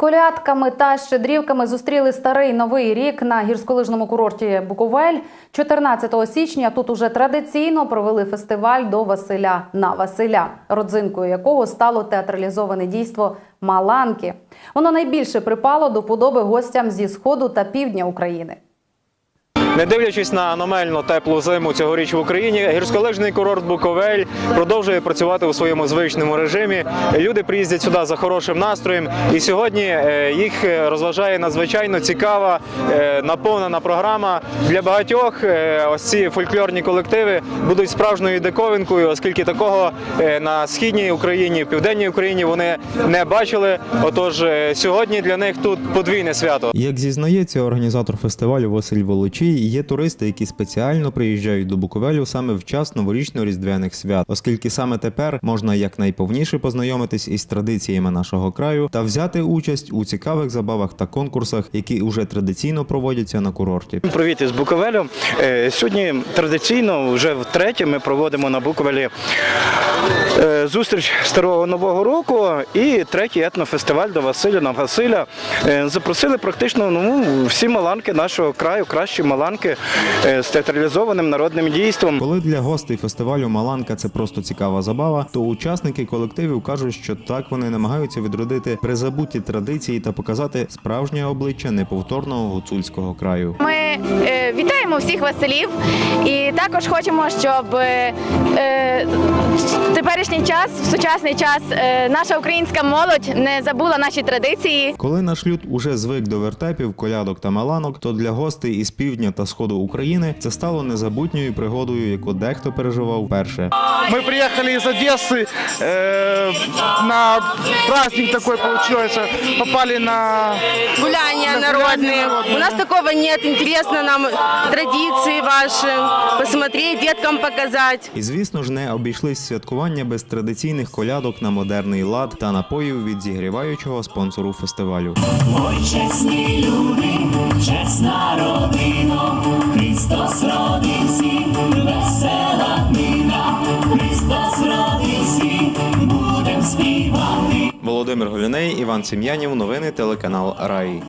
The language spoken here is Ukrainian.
Колядками та щедрівками зустріли старий новий рік на гірськолижному курорті Буковель. 14 січня тут уже традиційно провели фестиваль до Василя на Василя, родзинкою якого стало театралізоване дійство Маланки. Воно найбільше припало до подоби гостям зі сходу та півдня України. Не дивлячись на аномально теплу зиму цьогоріч в Україні, гірськолижний курорт Буковель продовжує працювати у своєму звичному режимі. Люди приїздять сюди за хорошим настроєм, і сьогодні е, їх розважає надзвичайно цікава, е, наповнена програма. Для багатьох е, ось ці фольклорні колективи будуть справжньою диковинкою, оскільки такого на східній Україні, в південній Україні вони не бачили. Отож, сьогодні для них тут подвійне свято. Як зізнається організатор фестивалю Василь Волочій, є туристи, які спеціально приїжджають до Буковелю саме в час новорічно-різдвяних свят, оскільки саме тепер можна якнайповніше познайомитись із традиціями нашого краю та взяти участь у цікавих забавах та конкурсах, які уже традиційно проводяться на курорті. Привіт із Буковелю. Е, Сьогодні традиційно, вже втретє, ми проводимо на Буковелі е, зустріч старого нового року і третій етнофестиваль до Василя на Василя. Е, Запросили практично ну, всі маланки нашого краю, кращі маланки е, з театралізованим народним дійством. Коли для гостей фестивалю Маланка це просто цікава забава, то учасники колективів кажуть, що так вони намагаються відродити призабуті традиції та показати справжнє обличчя неповторного гуцульського краю. Ми е, вітаємо всіх Василів і також хочемо, щоб е, теперішній час, в сучасний час, е, наша українська молодь не забула наші традиції. Коли наш люд уже звик до вертепів, колядок та маланок, то для гостей із півдня та сходу України це стало незабутньою пригодою, яку дехто переживав вперше. Мы приехали из Одессы, э, на праздник такой получился, попали на... гуляния На народные. гуляния народные, У нас да. такого нет. Интересно нам традиции ваши посмотреть, деткам показать. І звісно ж, не обійшлись святкування без традиційних колядок на модерний лад та напоїв від зігріваючого спонсору фестивалю. Ой, чесні люди, чесна родина, Христос родився, весела днина, Христос родився, будем співати. Володимир Голюней, Іван Сім'янів. Новини телеканал Раї.